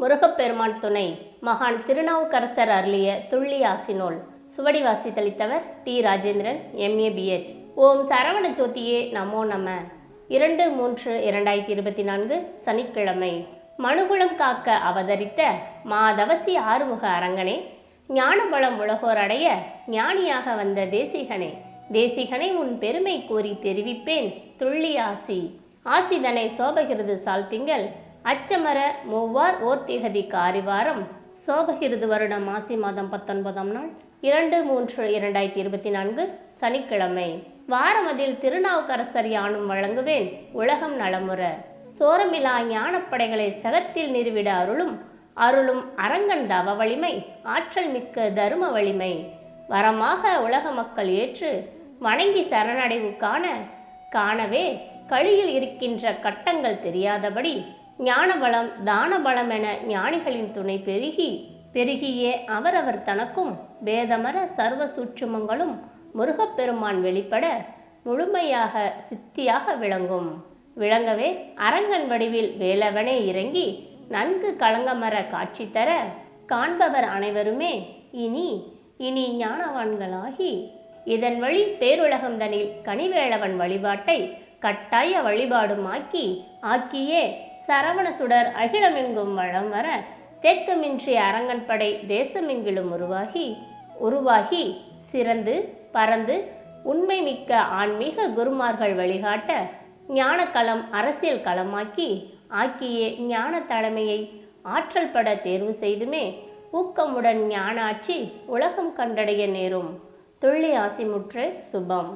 முருகப்பெருமான் துணை மகான் திருநாவுக்கரசர் அருளிய துள்ளி ஆசினோல். சுவடி வாசித்தளித்தவர் டி. ராஜேந்திரன் எம்ஏ பிஎட் ஓம் சரவண ஜோதியே நமோ நம. இரண்டு மூன்று இரண்டாயிரத்தி இருபத்தி நான்கு சனிக்கிழமை. மனுகுலம் காக்க அவதரித்த மாதவசி ஆறுமுக அரங்கனே ஞானபலம் உலகோர் அடைய ஞானியாக வந்த தேசிகனே தேசிகனை உன் பெருமை கூறி தெரிவிப்பேன் துள்ளி ஆசி. ஆசிதனை சோபகிருது சால்திங்கள் அச்சமர மூவார் ஓர்த்திகதி காரிவாரம். சோபகிருது வருடம் மாசி மாதம் பத்தொன்பதாம் நாள் இரண்டு மூன்று இரண்டாயிரத்தி இருபத்தி நான்கு சனிக்கிழமை. வாரமதில் திருநாவுக்கரசர் யானும் வழங்குவேன் உலகம் நலமுற. சோரமிலா ஞானப்படைகளை சகத்தில் நிறுவிட அருளும் அருளும் அரங்கன் தவ வலிமை ஆற்றல் மிக்க தரும வலிமை. வரமாக உலக மக்கள் ஏற்று வணங்கி சரணடைவு காண காணவே கழியில் இருக்கின்ற கட்டங்கள் தெரியாதபடி ஞானபலம் தானபலம் என ஞானிகளின் துணை பெருகி பெருகியே அவரவர் தனக்கும். பேதமர சர்வ சூட்சுமங்களும் முருகப்பெருமான் வெளிப்பட முழுமையாக சித்தியாக விளங்கும். விளங்கவே அரங்கன் வடிவில் வேலவனே இறங்கி நன்கு கலங்கமர காட்சி தர காண்பவர் அனைவருமே இனி இனி ஞானவான்களாகி இதன் வழி பேருலகம்தனில் கனிவேளவன் வழிபாட்டை கட்டாய வழிபாடுமாக்கி ஆக்கியே சரவண சுடர் அகிலமெங்கும் வளம் வர தேக்கமின்றி அரங்கன் படை தேசமெங்கிலும் உருவாகி உருவாகி சிறந்து பறந்து உண்மை மிக்க ஆன்மீக குருமார்கள் வழிகாட்ட ஞானக்களம் அரசியல் களமாக்கி ஆக்கியே ஞான தலைமையை ஆற்றல் பட தேர்வு செய்துமே ஊக்கமுடன் ஞான ஆட்சி உலகம் கண்டடைய நேரும் துள்ளி ஆசிமுற்று சுபம்.